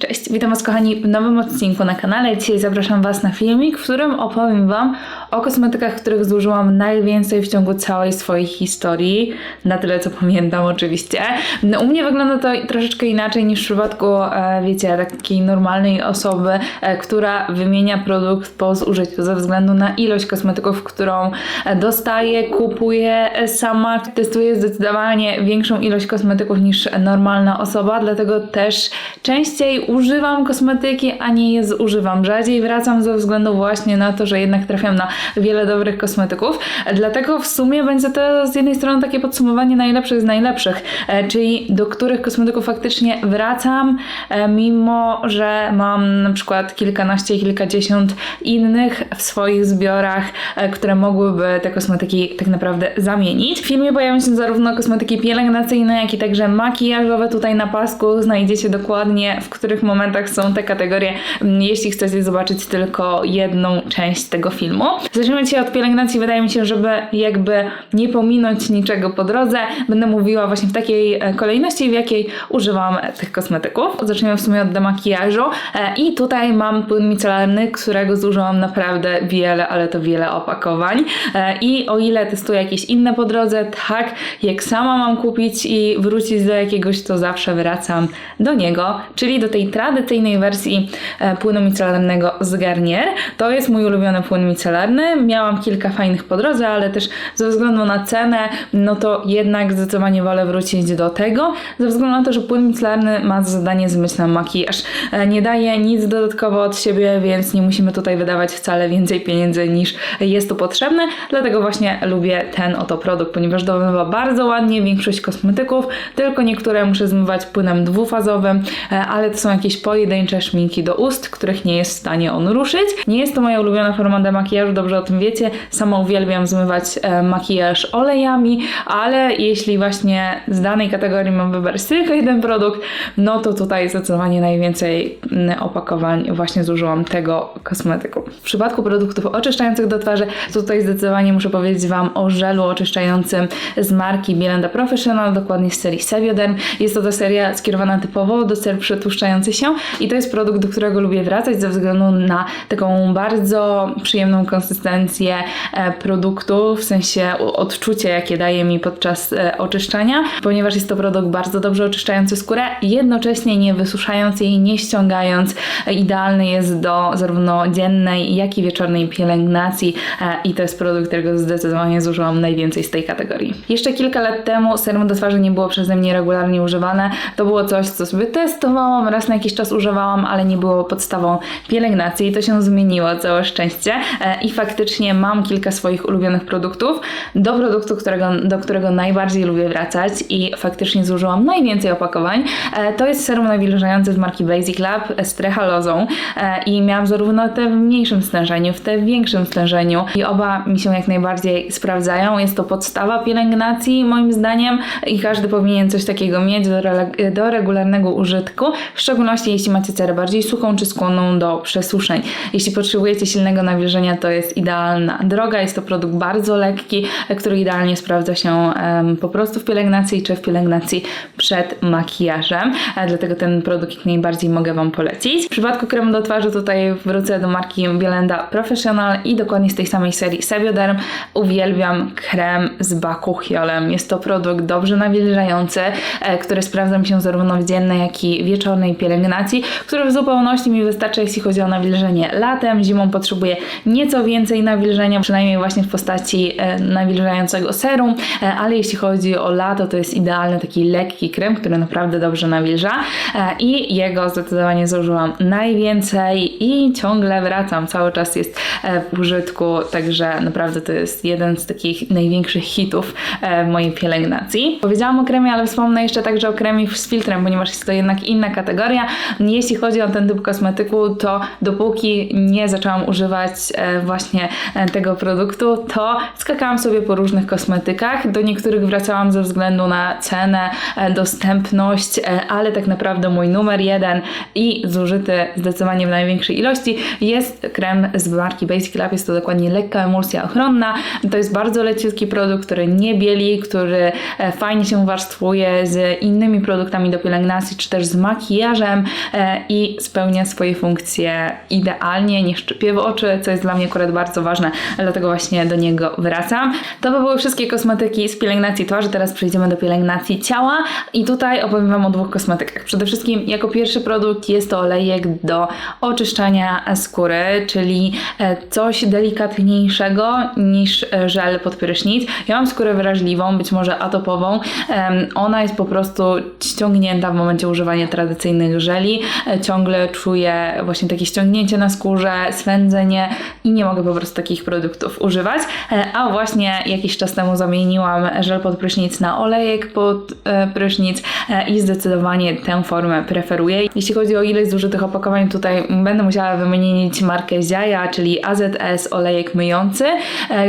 Cześć, witam Was kochani w nowym odcinku na kanale. Dzisiaj zapraszam Was na filmik, w którym opowiem Wam o kosmetykach, których zużyłam najwięcej w ciągu całej swojej historii. Na tyle co pamiętam oczywiście. No, u mnie wygląda to troszeczkę inaczej niż w przypadku, e, wiecie, takiej normalnej osoby, e, która wymienia produkt po zużyciu ze względu na ilość kosmetyków, którą e, dostaje, kupuje sama. Testuję zdecydowanie większą ilość kosmetyków niż normalna osoba, dlatego też częściej używam kosmetyki, a nie je zużywam. Rzadziej wracam ze względu właśnie na to, że jednak trafiam na wiele dobrych kosmetyków. Dlatego w sumie będzie to z jednej strony takie podsumowanie najlepszych z najlepszych, e, czyli do których kosmetyków faktycznie wracam, e, mimo że mam na przykład kilkanaście, kilkadziesiąt innych w swoich zbiorach, e, które mogłyby te kosmetyki tak naprawdę zamienić. W filmie pojawią się zarówno kosmetyki pielęgnacyjne, jak i także makijażowe. Tutaj na pasku znajdziecie dokładnie, w których momentach są te kategorie, mm, jeśli chcecie zobaczyć tylko jedną część tego filmu. Zacznijmy dzisiaj od pielęgnacji. Wydaje mi się, żeby jakby nie pominąć niczego po drodze, będę mówiła właśnie w takiej e, kolejności, w jakiej używam tych kosmetyków. Zacznijmy w sumie od demakijażu. E, I tutaj mam płyn micelarny, którego zużyłam naprawdę wiele, ale to wiele opakowań. E, I o ile testuję jakieś inne po drodze, tak jak sama mam kupić i wrócić do jakiegoś, to zawsze wracam do niego, czyli do tej tradycyjnej wersji e, płynu micelarnego z Garnier. To jest mój ulubiony płyn micelarny. Miałam kilka fajnych po drodze, ale też ze względu na cenę, no to jednak zdecydowanie wolę wrócić do tego, ze względu na to, że płyn micelarny ma za zadanie zmyć nam makijaż. E, Nie daje nic dodatkowo od siebie, więc nie musimy tutaj wydawać wcale więcej pieniędzy niż jest tu potrzebne. Dlatego właśnie lubię ten oto produkt, ponieważ domywa bardzo ładnie większość kosmetyków, tylko niektóre muszę zmywać płynem dwufazowym, e, ale to są jakieś pojedyncze szminki do ust, których nie jest w stanie on ruszyć. Nie jest to moja ulubiona forma demakijażu, dobrze o tym wiecie. Sama uwielbiam zmywać e, makijaż olejami, ale jeśli właśnie z danej kategorii mam wybrać tylko jeden produkt, no to tutaj zdecydowanie najwięcej mm, opakowań właśnie zużyłam tego kosmetyku. W przypadku produktów oczyszczających do twarzy, tutaj zdecydowanie muszę powiedzieć Wam o żelu oczyszczającym z marki Bielenda Professional, dokładnie z serii Sebioderm. Jest to ta seria skierowana typowo do cel przetłuszczających się i to jest produkt, do którego lubię wracać ze względu na taką bardzo przyjemną konsystencję e, produktu, w sensie odczucie, jakie daje mi podczas e, oczyszczania, ponieważ jest to produkt bardzo dobrze oczyszczający skórę, jednocześnie nie wysuszając jej, nie ściągając. E, Idealny jest do zarówno dziennej, jak i wieczornej pielęgnacji i to jest produkt, którego zdecydowanie zużyłam najwięcej z tej kategorii. Jeszcze kilka lat temu serum do twarzy nie było przeze mnie regularnie używane. To było coś, co sobie testowałam, raz na jakiś czas używałam, ale nie było podstawą pielęgnacji i to się zmieniło, całe szczęście. E, I faktycznie mam kilka swoich ulubionych produktów. Do produktu, którego, do którego najbardziej lubię wracać i faktycznie zużyłam najwięcej opakowań, e, to jest serum nawilżający z marki Basic Lab z trehalozą e, i miałam zarówno te w mniejszym stężeniu, w te w większym stężeniu i oba mi się jak najbardziej sprawdzają. Jest to podstawa pielęgnacji moim zdaniem i każdy powinien coś takiego mieć do, do regularnego użytku, w szczególności jeśli macie cerę bardziej suchą czy skłonną do przesuszeń. Jeśli potrzebujecie silnego nawilżenia, to jest idealna droga. Jest to produkt bardzo lekki, który idealnie sprawdza się po prostu w pielęgnacji czy w pielęgnacji przed makijażem. E, Dlatego ten produkt jak najbardziej mogę Wam polecić. W przypadku kremu do twarzy tutaj wrócę do marki Bielenda Professional i dokładnie z tej samej serii Sebioderm. Uwielbiam krem z bakuchiolem. Jest to produkt dobrze nawilżający, e, który sprawdza mi się zarówno w dziennej, jak i wieczornej pielęgnacji, który w zupełności mi wystarcza, jeśli chodzi o nawilżenie latem. Zimą potrzebuję nieco więcej nawilżenia, przynajmniej właśnie w postaci e, nawilżającego serum, e, ale jeśli chodzi o lato, to jest idealny taki lekki krem, który naprawdę dobrze nawilża e, i jego zdecydowanie zużyłam najwięcej i ciągle wracam. Cały czas jest w użytku, także naprawdę to jest jeden z takich największych hitów mojej pielęgnacji. Powiedziałam o kremie, ale wspomnę jeszcze także o kremie z filtrem, ponieważ jest to jednak inna kategoria. Jeśli chodzi o ten typ kosmetyku, to dopóki nie zaczęłam używać e, właśnie e, tego produktu, to skakałam sobie po różnych kosmetykach. Do niektórych wracałam ze względu na cenę, e, dostępność, ale tak naprawdę mój numer jeden i zużyty zdecydowanie w największej ilości jest krem z marki Basic Lab. Jest to dokładnie lekka emulsja ochronna. To jest bardzo leciutki produkt, który nie bieli, który fajnie się warstwuje z innymi produktami do pielęgnacji, czy też z makijażem e, i spełnia swoje funkcje idealnie, nie szczypie w oczy, co jest dla mnie akurat bardzo ważne, dlatego właśnie do niego wracam. To by były wszystkie kosmetyki z pielęgnacji twarzy, teraz przejdziemy do pielęgnacji ciała i tutaj opowiem Wam o dwóch kosmetykach. Przede wszystkim jako pierwszy produkt jest to olejek do oczyszczania skóry, czyli e, coś delikatniejszego niż e, żel pod prysznic. Ja mam skórę wrażliwą, być może atopową. Ona jest po prostu ściągnięta w momencie używania tradycyjnych żeli. E, Ciągle czuję właśnie takie ściągnięcie na skórze, swędzenie i nie mogę po prostu takich produktów używać. E, A właśnie jakiś czas temu zamieniłam żel pod prysznic na olejek pod e, prysznic i zdecydowanie tę formę preferuję. Jeśli chodzi o ilość zużytych opakowań, tutaj będę musiała wymienić markę Ziaja, czyli AZS olejek myjący,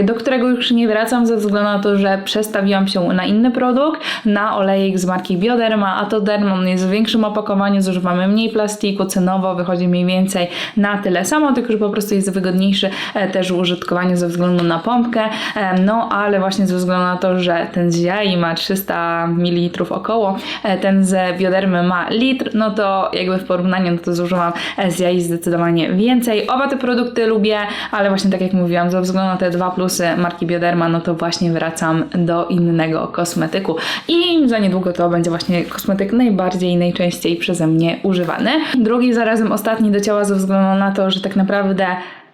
do którego już nie wracam ze względu na to, że przestawiłam się na inny produkt, na olejek z marki Bioderma, a to Dermon jest w większym opakowaniu, zużywamy mniej plastiku, cenowo wychodzi mniej więcej na tyle samo, tylko że po prostu jest wygodniejszy e, też w użytkowaniu ze względu na pompkę, e, no ale właśnie ze względu na to, że ten z Jai ma 300 ml około, e, ten z Biodermy ma litr, no to jakby w porównaniu no to zużyłam e, z Jai zdecydowanie więcej. Oba te produkty lubię, ale właśnie tak jak mówiłam, ze względu na te dwa plusy marki Bioderma, no to właśnie wracam do innego kosmetyku. I za niedługo to będzie właśnie kosmetyk najbardziej i najczęściej przeze mnie używany. Drugi zarazem ostatni do ciała ze względu na to, że tak naprawdę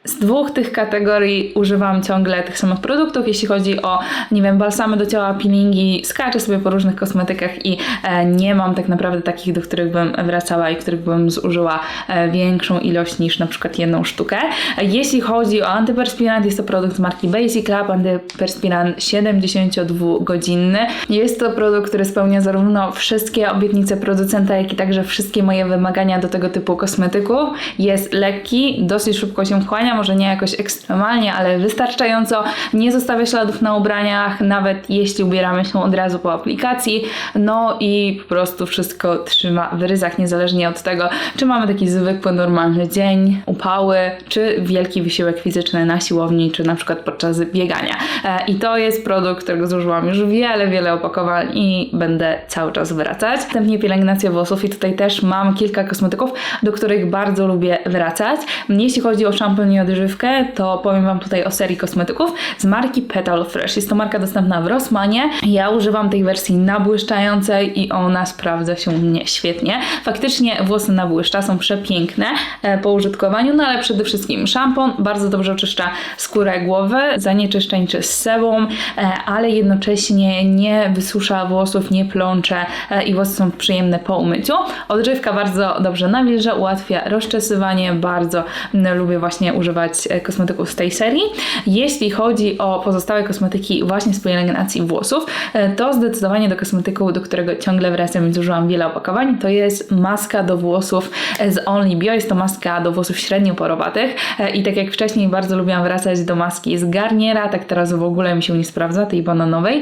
z dwóch tych kategorii używam ciągle tych samych produktów. Jeśli chodzi o, nie wiem, balsamy do ciała, peelingi, skaczę sobie po różnych kosmetykach i e, nie mam tak naprawdę takich, do których bym wracała i których bym zużyła e, większą ilość niż na przykład jedną sztukę. Jeśli chodzi o antyperspirant, jest to produkt marki Basic Lab, antyperspirant 72-godzinny. Jest to produkt, który spełnia zarówno wszystkie obietnice producenta, jak i także wszystkie moje wymagania do tego typu kosmetyku. Jest lekki, dosyć szybko się wchłania, może nie jakoś ekstremalnie, ale wystarczająco. Nie zostawia śladów na ubraniach, nawet jeśli ubieramy się od razu po aplikacji. No i po prostu wszystko trzyma w ryzach, niezależnie od tego, czy mamy taki zwykły, normalny dzień, upały, czy wielki wysiłek fizyczny na siłowni, czy na przykład podczas biegania. E, I to jest produkt, którego zużyłam już wiele, wiele opakowań i będę cały czas wracać. Następnie pielęgnacja włosów i tutaj też mam kilka kosmetyków, do których bardzo lubię wracać. Jeśli chodzi o szampon odżywkę, to powiem Wam tutaj o serii kosmetyków z marki Petal Fresh. Jest to marka dostępna w Rossmanie. Ja używam tej wersji nabłyszczającej i ona sprawdza się u mnie świetnie. Faktycznie włosy nabłyszcza, są przepiękne e, po użytkowaniu, no ale przede wszystkim szampon bardzo dobrze oczyszcza skórę głowy, zanieczyszczeń czy z sebum, e, ale jednocześnie nie wysusza włosów, nie plącze e, i włosy są przyjemne po umyciu. Odżywka bardzo dobrze nawilża, ułatwia rozczesywanie, bardzo lubię właśnie używać e, kosmetyków z tej serii. Jeśli chodzi o pozostałe kosmetyki właśnie z pielęgnacji włosów, e, to zdecydowanie do kosmetyku, do którego ciągle wracam i zużyłam wiele opakowań, to jest maska do włosów e, z Only Bio. Jest to maska do włosów średnio porowatych i tak jak wcześniej bardzo lubiłam wracać do maski z Garniera, tak teraz w ogóle mi się nie sprawdza, tej bananowej.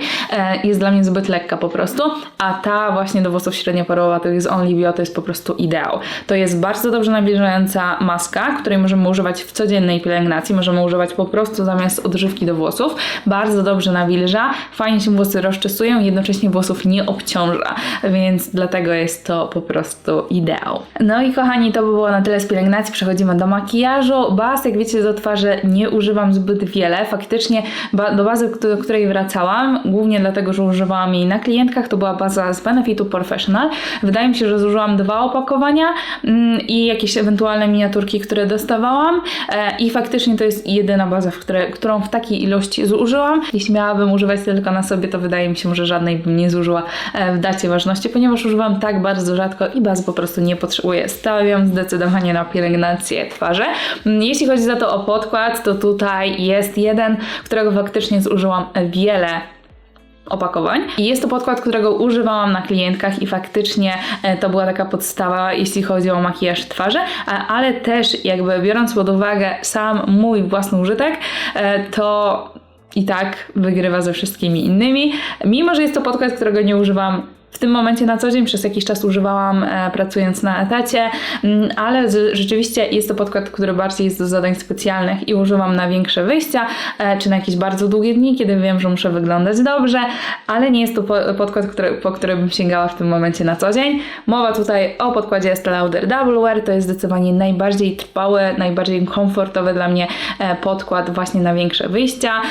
Jest dla mnie zbyt lekka po prostu, a ta właśnie do włosów średnio porowatych z Only Bio to jest po prostu ideał. To jest bardzo dobrze nawilżająca maska, której możemy używać w codziennej pielęgnacji, możemy używać po prostu zamiast odżywki do włosów. Bardzo dobrze nawilża, fajnie się włosy rozczesują, jednocześnie włosów nie obciąża, więc dlatego jest to po prostu ideał. No i kochani, to by było na tyle z pielęgnacji. Przechodzimy do makijażu. Baz, jak wiecie, do twarzy nie używam zbyt wiele. Faktycznie do bazy, do której wracałam, głównie dlatego, że używałam jej na klientkach, to była baza z Benefitu Professional. Wydaje mi się, że zużyłam dwa opakowania mm, i jakieś ewentualne miniaturki, które dostawałam. I faktycznie to jest jedyna baza, w które, którą w takiej ilości zużyłam. Jeśli miałabym używać tylko na sobie, to wydaje mi się, że żadnej bym nie zużyła e, w dacie ważności, ponieważ używam tak bardzo rzadko i baz po prostu nie potrzebuję. Stawiam zdecydowanie na pielęgnację twarzy. Jeśli chodzi za to o podkład, to tutaj jest jeden, którego faktycznie zużyłam wiele opakowań. I jest to podkład, którego używałam na klientkach i faktycznie e, to była taka podstawa, jeśli chodzi o makijaż twarzy, ale też jakby biorąc pod uwagę sam mój własny użytek, e, to i tak wygrywa ze wszystkimi innymi. Mimo, że jest to podkład, którego nie używam w tym momencie na co dzień przez jakiś czas używałam e, pracując na etacie, mm, ale rzeczywiście jest to podkład, który bardziej jest do zadań specjalnych i używam na większe wyjścia, e, czy na jakieś bardzo długie dni, kiedy wiem, że muszę wyglądać dobrze, ale nie jest to po, podkład, który, po który bym sięgała w tym momencie na co dzień. Mowa tutaj o podkładzie Estee Lauder Double Wear, to jest zdecydowanie najbardziej trwały, najbardziej komfortowy dla mnie e, podkład właśnie na większe wyjścia,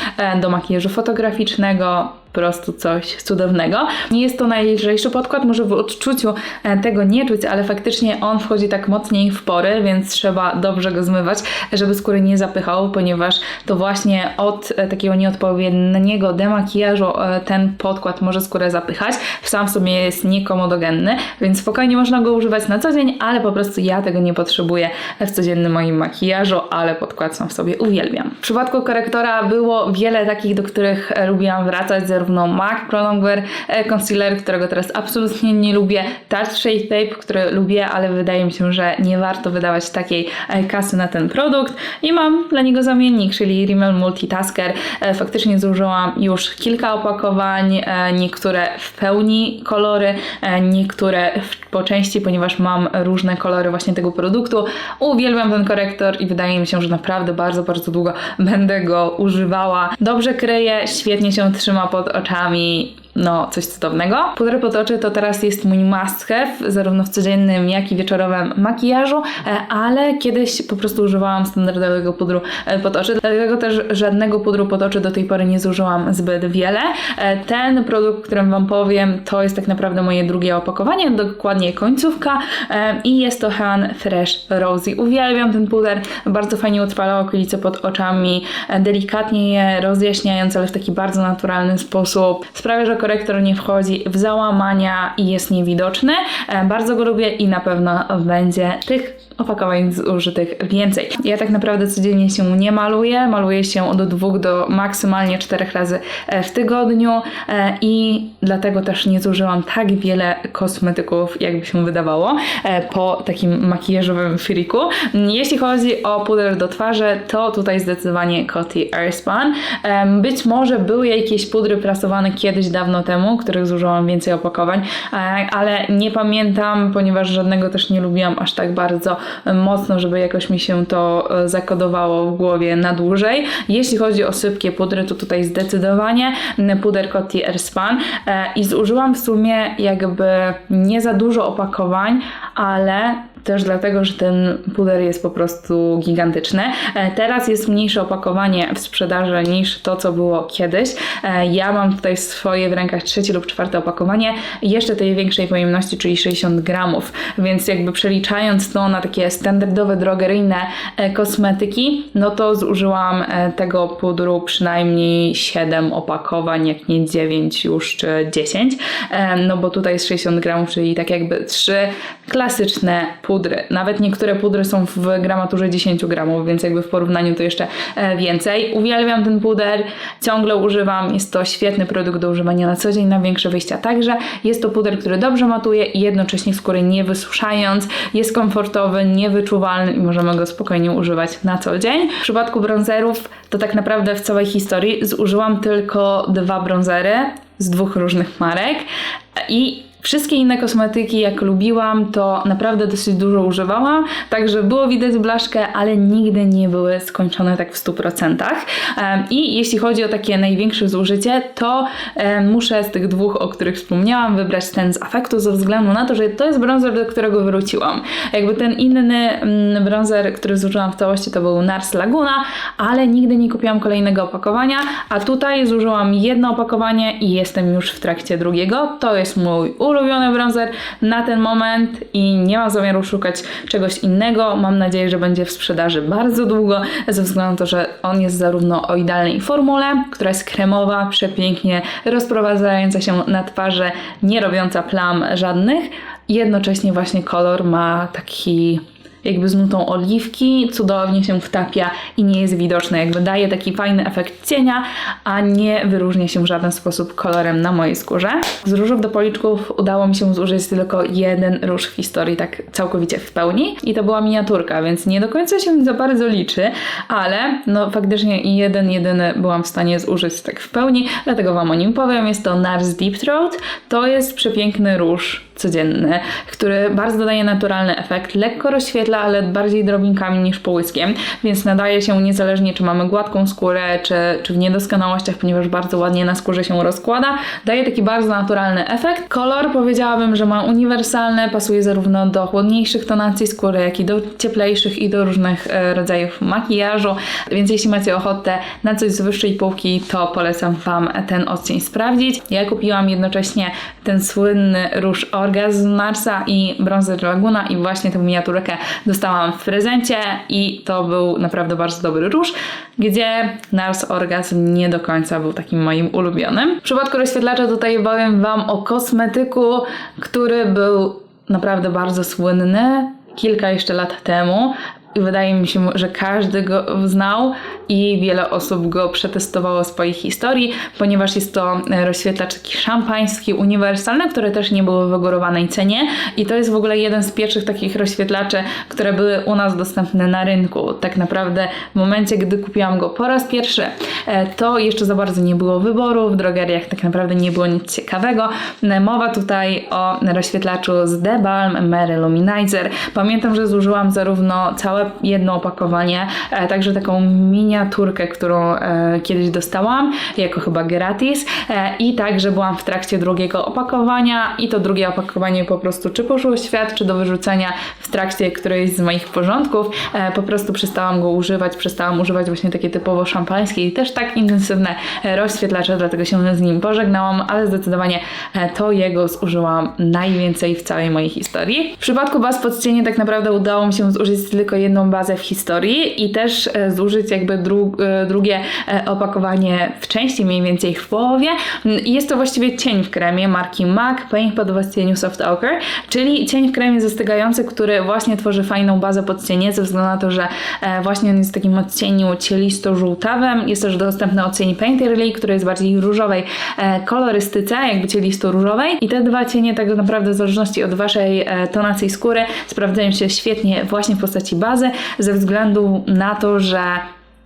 do makijażu fotograficznego, prostu coś cudownego. Nie jest to najlżejszy podkład, może w odczuciu e, tego nie czuć, ale faktycznie on wchodzi tak mocniej w pory, więc trzeba dobrze go zmywać, żeby skóry nie zapychał, ponieważ to właśnie od e, takiego nieodpowiedniego demakijażu e, ten podkład może skórę zapychać. Sam w sobie jest niekomodogenny, więc spokojnie można go używać na co dzień, ale po prostu ja tego nie potrzebuję w codziennym moim makijażu, ale podkład sam w sobie uwielbiam. W przypadku korektora było wiele takich, do których lubiłam wracać, zarówno MAC Pro Longwear e, Concealer, którego teraz absolutnie nie lubię, Tarte Shade Tape, który lubię, ale wydaje mi się, że nie warto wydawać takiej e, kasy na ten produkt i mam dla niego zamiennik, czyli Rimmel Multitasker. E, faktycznie zużyłam już kilka opakowań, niektóre w pełni kolory, niektóre po części, ponieważ mam różne kolory właśnie tego produktu. Uwielbiam ten korektor i wydaje mi się, że naprawdę bardzo, bardzo długo będę go używała. Dobrze kryje, świetnie się trzyma pod oczami no, coś cudownego. Pudra pod oczy to teraz jest mój must have, zarówno w codziennym, jak i wieczorowym makijażu, e, ale kiedyś po prostu używałam standardowego pudru e, pod oczy, dlatego też żadnego pudru pod oczy do tej pory nie zużyłam zbyt wiele. E, ten produkt, którym Wam powiem, to jest tak naprawdę moje drugie opakowanie, dokładnie końcówka i jest to Han Fresh Rosy. Uwielbiam ten puder, bardzo fajnie utrwala okolice pod oczami, delikatnie je rozjaśniając, ale w taki bardzo naturalny sposób. Sprawia, że korektor nie wchodzi w załamania i jest niewidoczny. E, bardzo go lubię i na pewno będzie tych opakowań zużytych więcej. Ja tak naprawdę codziennie się nie maluję, maluję się od dwóch do maksymalnie czterech razy e, w tygodniu e, i dlatego też nie zużyłam tak wiele kosmetyków, jakby się wydawało, po takim makijażowym friku. Jeśli chodzi o puder do twarzy, to tutaj zdecydowanie Coty Airspun. Być może były jakieś pudry prasowane kiedyś dawno dawno temu, których zużyłam więcej opakowań, e, ale nie pamiętam, ponieważ żadnego też nie lubiłam aż tak bardzo mocno, żeby jakoś mi się to e, zakodowało w głowie na dłużej. Jeśli chodzi o sypkie pudry, to tutaj zdecydowanie puder Coty Airspun e, i zużyłam w sumie jakby nie za dużo opakowań, ale też dlatego, że ten puder jest po prostu gigantyczny. E, teraz jest mniejsze opakowanie w sprzedaży niż to, co było kiedyś. E, ja mam tutaj swoje w rękach trzecie lub czwarte opakowanie, jeszcze tej większej pojemności, czyli 60 gramów, więc jakby przeliczając to na takie standardowe, drogeryjne e, kosmetyki, no to zużyłam tego pudru przynajmniej 7 opakowań, jak nie 9 już, czy 10, no bo tutaj jest 60 gramów, czyli tak jakby trzy klasyczne pudry pudry. Nawet niektóre pudry są w gramaturze 10 gramów, więc jakby w porównaniu to jeszcze e, więcej. Uwielbiam ten puder, ciągle używam. Jest to świetny produkt do używania na co dzień, na większe wyjścia także. Jest to puder, który dobrze matuje i jednocześnie skóry nie wysuszając. Jest komfortowy, niewyczuwalny i możemy go spokojnie używać na co dzień. W przypadku bronzerów to tak naprawdę w całej historii zużyłam tylko dwa bronzery z dwóch różnych marek i Wszystkie inne kosmetyki, jak lubiłam, to naprawdę dosyć dużo używałam, także było widać blaszkę, ale nigdy nie były skończone tak w 100%. I jeśli chodzi o takie największe zużycie, to muszę z tych dwóch, o których wspomniałam, wybrać ten z afektu ze względu na to, że to jest bronzer, do którego wróciłam. Jakby ten inny mm, bronzer, który zużyłam w całości, to był Nars Laguna, ale nigdy nie kupiłam kolejnego opakowania, a tutaj zużyłam jedno opakowanie i jestem już w trakcie drugiego. To jest mój ulubiony ulubiony bronzer na ten moment i nie mam zamiaru szukać czegoś innego. Mam nadzieję, że będzie w sprzedaży bardzo długo, ze względu na to, że on jest zarówno o idealnej formule, która jest kremowa, przepięknie rozprowadzająca się na twarzy, nie robiąca plam żadnych, jednocześnie właśnie kolor ma taki jakby z nutą oliwki, cudownie się wtapia i nie jest widoczny. Jakby daje taki fajny efekt cienia, a nie wyróżnia się w żaden sposób kolorem na mojej skórze. Z różów do policzków udało mi się zużyć tylko jeden róż w historii, tak całkowicie w pełni. I to była miniaturka, więc nie do końca się za bardzo liczy, ale no faktycznie jeden, jedyny byłam w stanie zużyć tak w pełni, dlatego Wam o nim powiem. Jest to NARS Deep Throat. To jest przepiękny róż codzienny, który bardzo dodaje naturalny efekt, lekko rozświetla, ale bardziej drobinkami niż połyskiem, więc nadaje się niezależnie czy mamy gładką skórę, czy, czy w niedoskonałościach, ponieważ bardzo ładnie na skórze się rozkłada. Daje taki bardzo naturalny efekt. Kolor powiedziałabym, że ma uniwersalny, pasuje zarówno do chłodniejszych tonacji skóry, jak i do cieplejszych i do różnych e, rodzajów makijażu, więc jeśli macie ochotę na coś z wyższej półki, to polecam Wam ten odcień sprawdzić. Ja kupiłam jednocześnie ten słynny róż Orgazm Marsa i Bronzer Laguna i właśnie tę miniaturkę dostałam w prezencie i to był naprawdę bardzo dobry róż, gdzie Nars Orgazm nie do końca był takim moim ulubionym. W przypadku rozświetlacza tutaj powiem Wam o kosmetyku, który był naprawdę bardzo słynny kilka jeszcze lat temu. I wydaje mi się, że każdy go znał i wiele osób go przetestowało w swojej historii, ponieważ jest to e, rozświetlacz taki szampański, uniwersalny, który też nie był w wygórowanej cenie i to jest w ogóle jeden z pierwszych takich rozświetlaczy, które były u nas dostępne na rynku. Tak naprawdę w momencie, gdy kupiłam go po raz pierwszy, e, to jeszcze za bardzo nie było wyboru, w drogeriach tak naprawdę nie było nic ciekawego. E, mowa tutaj o rozświetlaczu z The Balm Mary Luminizer. Pamiętam, że zużyłam zarówno całe jedno opakowanie, także taką mini miniaturkę, którą e, kiedyś dostałam, jako chyba gratis e, i także byłam w trakcie drugiego opakowania i to drugie opakowanie po prostu czy poszło świat, czy do wyrzucenia w trakcie którejś z moich porządków. E, po prostu przestałam go używać, przestałam używać właśnie takie typowo szampańskie i też tak intensywne e, rozświetlacze, dlatego się z nim pożegnałam, ale zdecydowanie e, to jego zużyłam najwięcej w całej mojej historii. W przypadku baz pod cienie tak naprawdę udało mi się zużyć tylko jedną bazę w historii i też e, zużyć jakby dru e, drugie e, opakowanie w części, mniej więcej w połowie. Jest to właściwie cień w kremie marki MAC Paint pod cieniu Soft Ochre, czyli cień w kremie zastygający, który właśnie tworzy fajną bazę pod cienie, ze względu na to, że właśnie on jest w takim odcieniu cielisto-żółtawym. Jest też dostępny odcień Painterly, który jest bardziej różowej kolorystyce, jakby cielisto-różowej. I te dwa cienie tak naprawdę w zależności od Waszej tonacji skóry sprawdzają się świetnie właśnie w postaci bazy, ze względu na to, że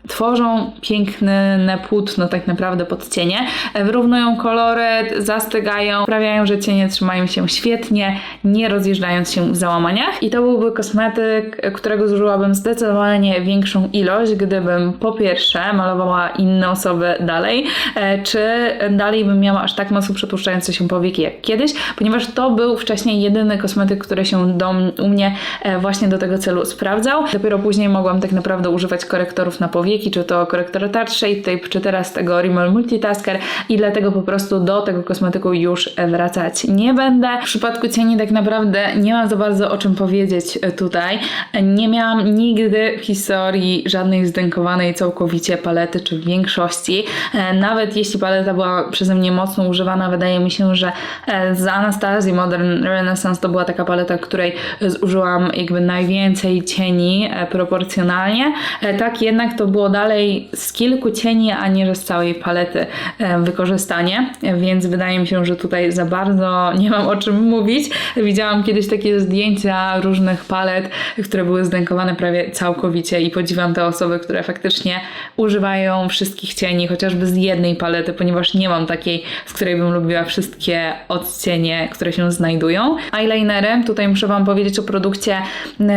tworzą piękne płótno tak naprawdę pod cienie, e, wyrównują kolory, zastygają, sprawiają, że cienie trzymają się świetnie, nie rozjeżdżając się w załamaniach. I to byłby kosmetyk, którego zużyłabym zdecydowanie większą ilość, gdybym po pierwsze malowała inne osoby dalej, e, czy dalej bym miała aż tak mocno przetłuszczające się powieki jak kiedyś, ponieważ to był wcześniej jedyny kosmetyk, który się do, u mnie e, właśnie do tego celu sprawdzał. Dopiero później mogłam tak naprawdę używać korektorów na powieki, czy to korektor Touch Shade Tape, czy teraz tego Rimmel Multitasker i dlatego po prostu do tego kosmetyku już wracać nie będę. W przypadku cieni tak naprawdę nie mam za bardzo o czym powiedzieć tutaj. Nie miałam nigdy w historii żadnej zdękowanej całkowicie palety, czy w większości. E, nawet jeśli paleta była przeze mnie mocno używana, wydaje mi się, że e, z Anastazji Modern Renaissance to była taka paleta, której zużyłam jakby najwięcej cieni e, proporcjonalnie. Tak jednak to było dalej z kilku cieni, a nie że z całej palety wykorzystanie, więc wydaje mi się, że tutaj za bardzo nie mam o czym mówić. Widziałam kiedyś takie zdjęcia różnych palet, które były zdękowane prawie całkowicie i podziwiam te osoby, które faktycznie używają wszystkich cieni, chociażby z jednej palety, ponieważ nie mam takiej, z której bym lubiła wszystkie odcienie, które się znajdują. Eyelinerem, tutaj muszę Wam powiedzieć o produkcie,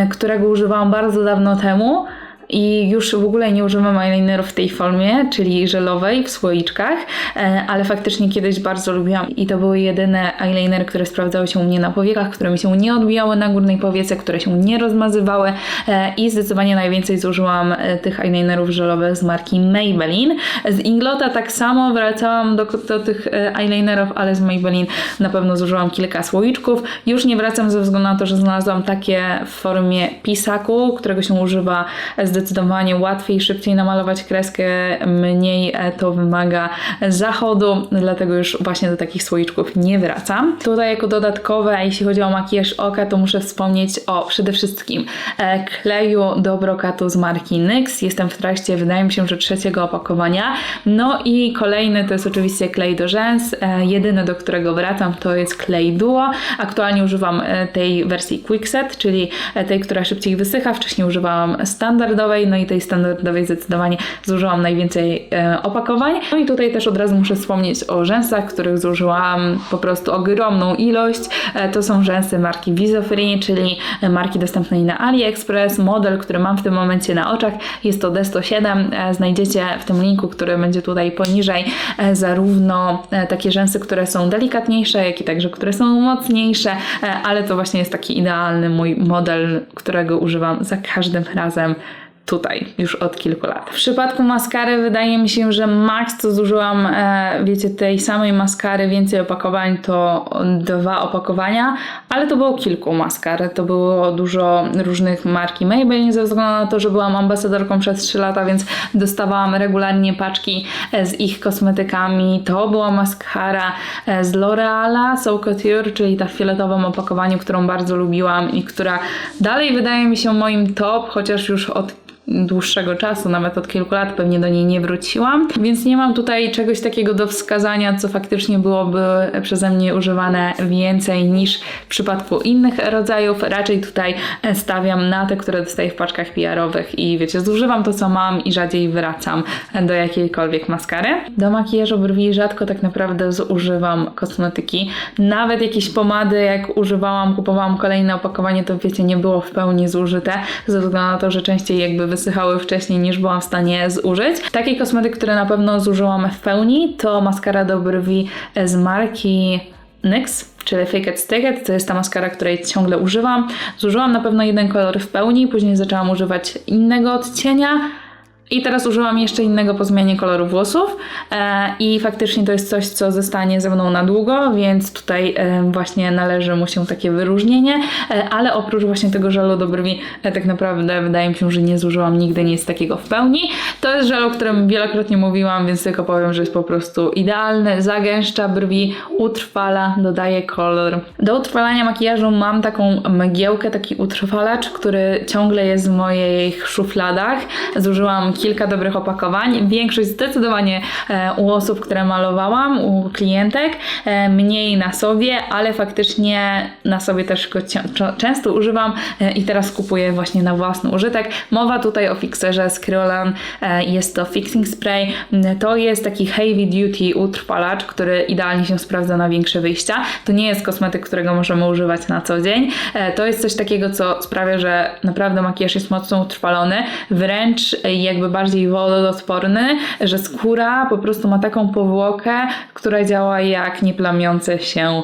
którego używałam bardzo dawno temu, i już w ogóle nie używam eyelinerów w tej formie, czyli żelowej w słoiczkach, e, ale faktycznie kiedyś bardzo lubiłam i to były jedyne eyelinery, które sprawdzały się u mnie na powiekach, które mi się nie odbijały na górnej powiece, które się nie rozmazywały e, i zdecydowanie najwięcej zużyłam e, tych eyelinerów żelowych z marki Maybelline. Z Inglota tak samo wracałam do, do tych eyelinerów, ale z Maybelline na pewno zużyłam kilka słoiczków. Już nie wracam ze względu na to, że znalazłam takie w formie pisaku, którego się używa zdecydowanie zdecydowanie łatwiej, szybciej namalować kreskę, mniej to wymaga zachodu, dlatego już właśnie do takich słoiczków nie wracam. Tutaj jako dodatkowe, jeśli chodzi o makijaż oka, to muszę wspomnieć o przede wszystkim e, kleju do brokatu z marki NYX. Jestem w trakcie, wydaje mi się, że trzeciego opakowania. No i kolejny to jest oczywiście klej do rzęs. E, jedyny, do którego wracam, to jest klej Duo. Aktualnie używam e, tej wersji Quickset, czyli tej, która szybciej wysycha. Wcześniej używałam standardowej, no i tej standardowej zdecydowanie zużyłam najwięcej e, opakowań. No i tutaj też od razu muszę wspomnieć o rzęsach, których zużyłam po prostu ogromną ilość. E, to są rzęsy marki Visofree, czyli marki dostępnej na AliExpress. Model, który mam w tym momencie na oczach jest to D107. E, Znajdziecie w tym linku, który będzie tutaj poniżej, zarówno takie rzęsy, które są delikatniejsze, jak i także, które są mocniejsze, ale to właśnie jest taki idealny mój model, którego używam za każdym razem tutaj już od kilku lat. W przypadku maskary wydaje mi się, że max co zużyłam, e, wiecie, tej samej maskary, więcej opakowań to dwa opakowania, ale to było kilku maskar. To było dużo różnych marki Maybelline ze względu na to, że byłam ambasadorką przez 3 lata, więc dostawałam regularnie paczki e, z ich kosmetykami. To była maskara e, z L'Oreala, So Couture, czyli ta w fioletowym opakowaniu, którą bardzo lubiłam i która dalej wydaje mi się moim top, chociaż już od dłuższego czasu, nawet od kilku lat pewnie do niej nie wróciłam, więc nie mam tutaj czegoś takiego do wskazania, co faktycznie byłoby przeze mnie używane więcej niż w przypadku innych rodzajów. Raczej tutaj stawiam na te, które dostaję w paczkach PR-owych i wiecie, zużywam to, co mam i rzadziej wracam do jakiejkolwiek maskary. Do makijażu brwi rzadko tak naprawdę zużywam kosmetyki. Nawet jakieś pomady, jak używałam, kupowałam kolejne opakowanie, to wiecie, nie było w pełni zużyte, ze względu na to, że częściej jakby wysychały wcześniej niż byłam w stanie zużyć. Taki kosmetyk, który na pewno zużyłam w pełni, to maskara do brwi z marki NYX, czyli Fake It Stick It. To jest ta maskara, której ciągle używam. Zużyłam na pewno jeden kolor w pełni, później zaczęłam używać innego odcienia. I teraz użyłam jeszcze innego po zmianie koloru włosów e, i faktycznie to jest coś, co zostanie ze mną na długo, więc tutaj e, właśnie należy mu się takie wyróżnienie, e, ale oprócz właśnie tego żelu do brwi tak naprawdę wydaje mi się, że nie zużyłam nigdy nic takiego w pełni. To jest żel, o którym wielokrotnie mówiłam, więc tylko powiem, że jest po prostu idealny, zagęszcza brwi, utrwala, dodaje kolor. Do utrwalania makijażu mam taką mgiełkę, taki utrwalacz, który ciągle jest w moich szufladach. Zużyłam kilka dobrych opakowań. Większość zdecydowanie e, u osób, które malowałam, u klientek, e, mniej na sobie, ale faktycznie na sobie też go często używam e, i teraz kupuję właśnie na własny użytek. Mowa tutaj o fixerze z Kryolan, jest to fixing spray. To jest taki heavy duty utrwalacz, który idealnie się sprawdza na większe wyjścia. To nie jest kosmetyk, którego możemy używać na co dzień. To jest coś takiego, co sprawia, że naprawdę makijaż jest mocno utrwalony, wręcz jakby bardziej wodoodporny, że skóra po prostu ma taką powłokę, która działa jak nieplamiące się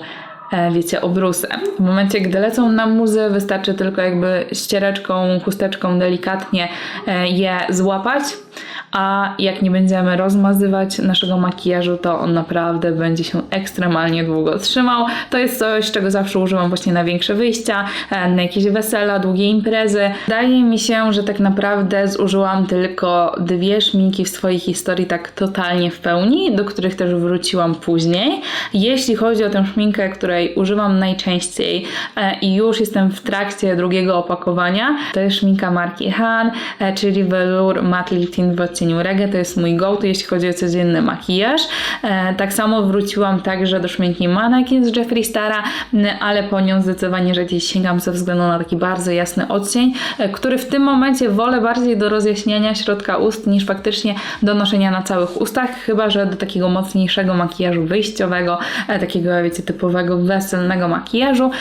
e, wiecie, obrusy. W momencie, gdy lecą nam muzy, wystarczy tylko jakby ściereczką, chusteczką delikatnie e, je złapać, a jak nie będziemy rozmazywać naszego makijażu, to on naprawdę będzie się ekstremalnie długo trzymał. To jest coś, czego zawsze używam właśnie na większe wyjścia, e, na jakieś wesela, długie imprezy. Wydaje mi się, że tak naprawdę zużyłam tylko dwie szminki w swojej historii tak totalnie w pełni, do których też wróciłam później. Jeśli chodzi o tę szminkę, której używam najczęściej e, i już jestem w trakcie drugiego opakowania, to jest szminka marki Han, e, czyli Velour Matte w odcieniu Reggae. To jest mój go-to, jeśli chodzi o codzienny makijaż. E, tak samo wróciłam także do szminki Mannequin z Jeffree Stara, ale po nią zdecydowanie rzadziej sięgam ze względu na taki bardzo jasny odcień, e, który w tym momencie wolę bardziej do rozjaśniania środka ust niż faktycznie do noszenia na całych ustach, chyba że do takiego mocniejszego makijażu wyjściowego, e, takiego wiecie typowego weselnego makijażu,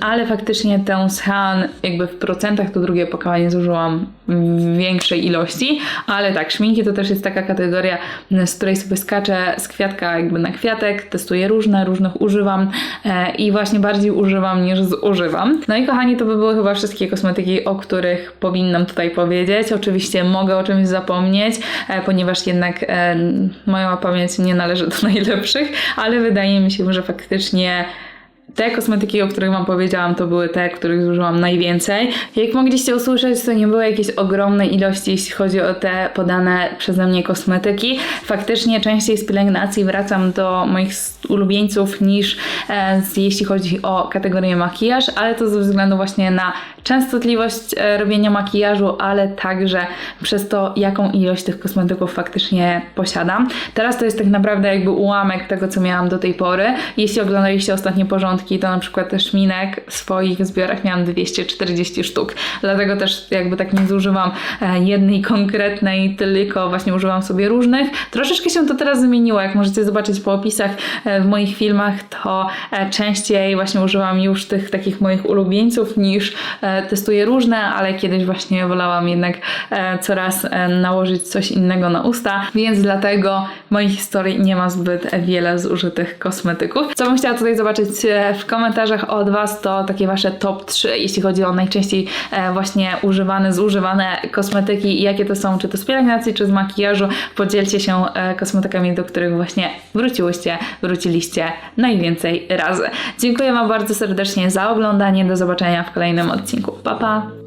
ale faktycznie tę z Han jakby w procentach to drugie opakowanie zużyłam w większej ilości, ale tak, szminki to też jest taka kategoria, m, z której sobie skaczę z kwiatka jakby na kwiatek, testuję różne, różnych używam e, i właśnie bardziej używam niż zużywam. No i kochani, to by były chyba wszystkie kosmetyki, o których powinnam tutaj powiedzieć. Oczywiście mogę o czymś zapomnieć, e, ponieważ jednak e, moja pamięć nie należy do najlepszych, ale wydaje mi się, że faktycznie te kosmetyki, o których Wam powiedziałam, to były te, których zużyłam najwięcej. Jak mogliście usłyszeć, to nie były jakieś ogromne ilości, jeśli chodzi o te podane przeze mnie kosmetyki. Faktycznie częściej z pielęgnacji wracam do moich ulubieńców niż e, jeśli chodzi o kategorię makijaż, ale to ze względu właśnie na częstotliwość e, robienia makijażu, ale także przez to, jaką ilość tych kosmetyków faktycznie posiadam. Teraz to jest tak naprawdę jakby ułamek tego, co miałam do tej pory. Jeśli oglądaliście ostatnie porządki, to na przykład też szminek w swoich zbiorach miałam 240 sztuk. Dlatego też jakby tak nie zużywam e, jednej konkretnej, tylko właśnie używam sobie różnych. Troszeczkę się to teraz zmieniło, jak możecie zobaczyć po opisach e, w moich filmach, to częściej właśnie używam już tych takich moich ulubieńców niż testuję różne, ale kiedyś właśnie wolałam jednak e, coraz e, nałożyć coś innego na usta, więc dlatego w mojej historii nie ma zbyt wiele zużytych kosmetyków. Co bym chciała tutaj zobaczyć e, w komentarzach od Was, to takie Wasze top 3, jeśli chodzi o najczęściej właśnie używane, zużywane kosmetyki, jakie to są, czy to z pielęgnacji, czy z makijażu. Podzielcie się kosmetykami, do których właśnie wróciłyście, wróciliście najwięcej razy. Dziękuję Wam bardzo serdecznie za oglądanie, do zobaczenia w kolejnym odcinku. Pa, pa!